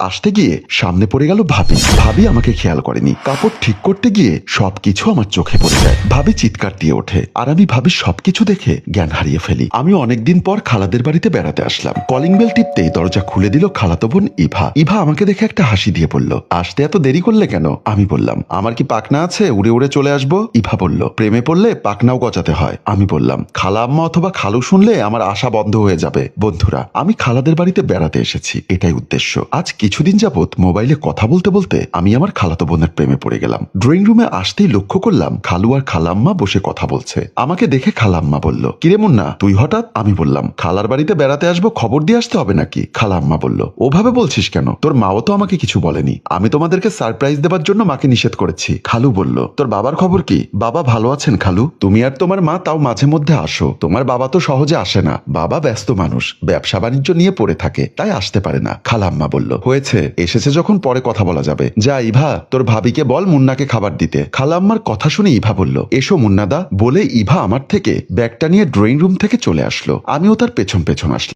আসতে গিয়ে সামনে পড়ে গেল ভাবি। ভাবি আমাকে খেয়াল করেনি। কাপড় ঠিক করতে গিয়ে সবকিছু আমার চোখে পড়ে যায়। ভাবি চিৎকার দিয়ে ওঠে। আর আমি ভাবি সবকিছু দেখে জ্ঞান হারিয়ে ফেলি। আমি অনেকদিন পর খালাদের বাড়িতে বেড়াতে আসলাম। কলিং বেল টিপতেই দরজা খুলে দিল খালাতো বোন ইভা। ইভা আমাকে দেখে একটা হাসি দিয়ে বলল, আসতে এত দেরি করলে কেন? আমি বললাম, আমার কি পাকনা আছে? উড়ে উড়ে চলে আসব? ইভা বলল, প্রেমে পড়লে পাকনাও গজাতে হয়। আমি বললাম, খালা আম্মা অথবা খালু শুনলে আমার আশা বন্ধ হয়ে যাবে। বন্ধুরা, আমি খালাদের বাড়িতে বেড়াতে এসেছি। এটাই উদ্দেশ্য। আজ কিছুদিন যাবৎ মোবাইলে কথা বলতে বলতে আমি আমার খালাতো বোনের প্রেমে পড়ে গেলাম। ড্রয়িং রুমে আসতেই লক্ষ্য করলাম খালু আর খালাম্মা বসে কথা বলছে। আমাকে দেখে খালাম্মা বলল, কিরে মুন্না, তুই হঠাৎ? আমি বললাম, খালার বাড়িতে বেড়াতে আসব, খবর দিয়ে আসতে হবে নাকি? খালাম্মা বলল, ওভাবে বলছিস কেন? তোর মাও তো আমাকে কিছু বলেনি। আমি তোমাদেরকে সারপ্রাইজ দেবার জন্য মাকে নিষেধ করেছি। খালু বলল, তোর বাবার খবর কি? বাবা ভালো আছেন খালু। তুমি আর তোমার মা তাও মাঝে মধ্যে আসো। তোমার বাবা তো সহজে আসে না। বাবা ব্যস্ত মানুষ। ব্যবসা বাণিজ্য নিয়ে পড়ে থাকে, তাই আসতে পারে না। খালাম্মা বলল হয়েছে, এসেছে যখন পরে কথা বলা যাবে। যা ইভা, তোর ভাবিকে বল মুন্নাকে খাবার দিতে। খালাম্মার কথা শুনে ইভা বলল, এসো মুন্নাদা, বলে ইভা আমার থেকে ব্যাগটা নিয়ে ড্রয়িং রুম থেকে চলে আসলো। আমিও তার পেছন পেছন আসলাম।